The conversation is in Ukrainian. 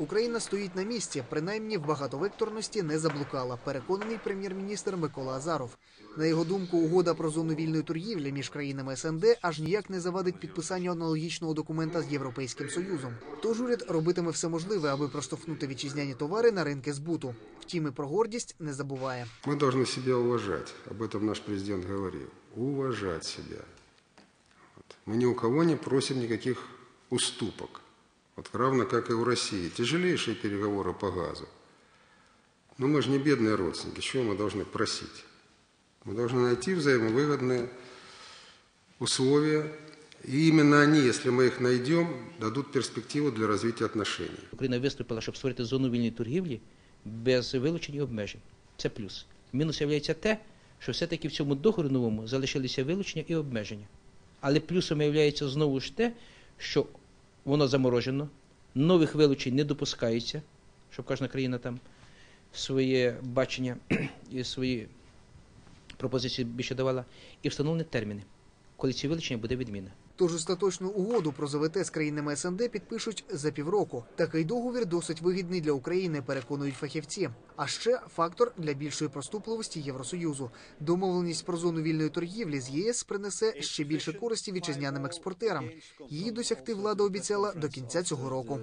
Україна стоїть на місці, принаймні в багатовекторності не заблукала. Переконаний прем'єр-міністр Микола Азаров. На його думку, угода про зону вільної торгівлі між країнами СНД аж ніяк не завадить підписанню аналогічного документа з Європейським Союзом. Тож уряд робитиме все можливе, аби проштовхнути вітчизняні товари на ринки збуту. Втім, і про гордість не забуває. Мы должны себя уважать. Об этом наш президент говорил. Уважать себя. Вот. Мы ни у кого не просим никаких уступок. Вот равно как и у России. Тяжелейшие переговоры по газу. Но мы же не бедные родственники. Чего мы должны просить? Мы должны найти взаимовыгодные условия. И именно они, если мы их найдем, дадут перспективу для развития отношений. Україна виступила, щоб створити зону вільної торгівлі без вилучень і обмежень. Це плюс. Мінус є те, що все-таки в цьому договорі новому залишилися вилучення і обмеження. Але плюсом є знову ж те, що воно заморожено, нових вилучень не допускається, щоб кожна країна там своє бачення і свої пропозиції більше давала, і встановлені терміни, коли ці вилучення буде відміна. Тож остаточну угоду про ЗВТ з країнами СНД підпишуть за півроку. Такий договір досить вигідний для України, переконують фахівці. А ще фактор для більшої проступливості Євросоюзу. Домовленість про зону вільної торгівлі з ЄС принесе ще більше користі вітчизняним експортерам. Її досягти влада обіцяла до кінця цього року.